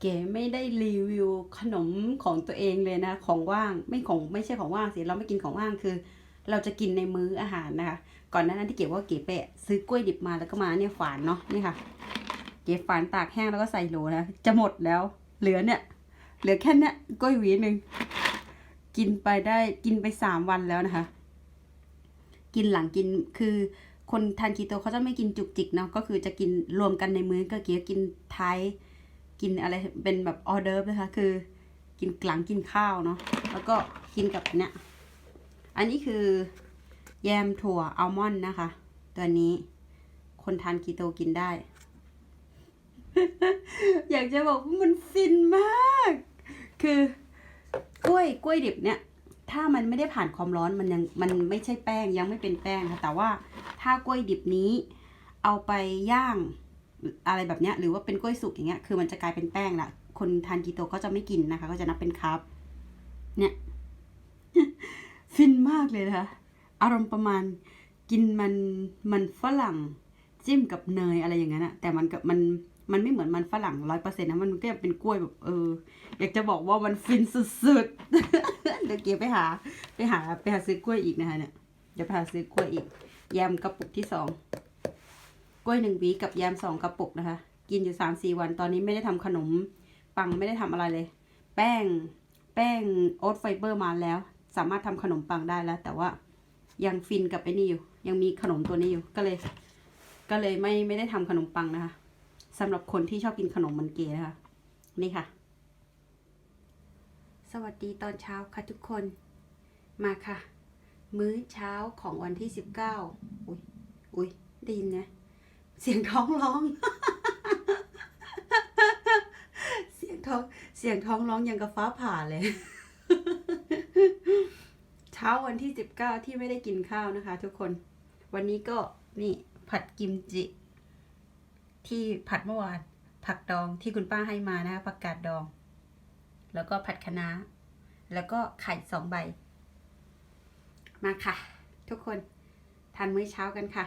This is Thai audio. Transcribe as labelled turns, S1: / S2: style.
S1: เก๋ไม่ได้รีวิวขนมของตัวเองเลยนะ ของว่างไม่ของไม่ใช่ของว่างสิเราไม่กินของว่างคือ เราจะกินในมื้ออาหารนะคะ ก่อนหน้านั้นที่เก๋ว่าเก๋ไปซื้อกล้วยดิบมาแล้วก็มาเนี่ยฝานเนาะนี่ค่ะ เก๋ฝานตากแห้งแล้วก็ใส่โหลนะจะหมดแล้ว เหลือเนี่ย เหลือแค่เนี้ยกล้วยหวีหนึ่งกินไปได้กินไปสามวันแล้วนะคะ กินหลังกินคือคนทานคีโตเขาจะไม่กินจุกจิกเนาะก็คือจะกินรวมกันในมื้อก็เกี่ยวกินท้าย กินอะไรเป็นแบบออเดิร์ฟนะคะคือ กินหลังกินข้าวเนาะแล้วก็กินกับเนี่ยอันนี้คือแยมถั่วอัลมอนด์นะคะ ตัวนี้คนทานคีโตกินได้ อยากจะบอกว่ามันฟินมาก คือกล้วยกล้วยดิบเนี่ยถ้ามันไม่ได้ผ่านความร้อนมันยังมันไม่ใช่แป้งยังไม่เป็นแป้งค่ะแต่ว่าถ้ากล้วยดิบนี้ เอาไปย่าง อะไรแบบเนี้ยหรือว่าเป็นกล้วยสุกอย่างเงี้ยคือมันจะกลายเป็นแป้งละคนทานกีโตก็จะไม่กินนะคะ ก็จะนับเป็นคาร์บเนี่ยฟินมากเลยนะคะอารมณ์ประมาณกินมันมันฝรั่งจิ้มกับเนยอะไรอย่างนั้นอะแต่มันกับมันมันไม่เหมือนมันฝรั่งร้อยเปอร์เซ็นต์นะมันก็ยังเป็นกล้วยแบบเออ อยากจะบอกว่ามันฟินสุดๆเดี๋ยวเกียไปหา ไปหาไปหาซื้อกล้วยอีกนะคะเนี่ยเดี๋ยวไปหาซื้อกล้วยอีกแยมกระปุกที่สอง ล้วยหนึ่งวีกับแยมสองกระปุกนะคะ กินอยู่สามสี่วันตอนนี้ไม่ได้ทำขนมปังไม่ได้ทำอะไรเลย แป้งแป้งโอ๊ตไฟเบอร์มาแล้ว สามารถทำขนมปังได้แล้ว แต่ว่ายังฟินกับไอ้นี่อยู่ ยังมีขนมตัวนี้อยู่ก็เลย ก็เลยไม่ไม่ได้ทำขนมปังนะคะสำหรับคนที่ชอบกินขนมมันเก๋นะคะ นี่ค่ะ สวัสดีตอนเช้าค่ะทุกคนมาค่ะ มื้อเช้าของวันที่สิบเก้าอุ้ยอุ้ยได้ยินไหม เสียงท้องร้อง เสียงท้อง เสียงท้องร้องยังกับฟ้าผ่าเลย เช้าวันที่สิบเก้าที่ไม่ได้กินข้าวนะคะ ทุกคน วันนี้ก็นี่ผัดกิมจิ ที่ผัดเมื่อวาน ผักดองที่คุณป้าให้มานะคะผักกาดดอง แล้วก็ผัดคะน้า แล้วก็ไข่สองใบ มาค่ะ ทุกคนทานมื้อเช้ากันค่ะ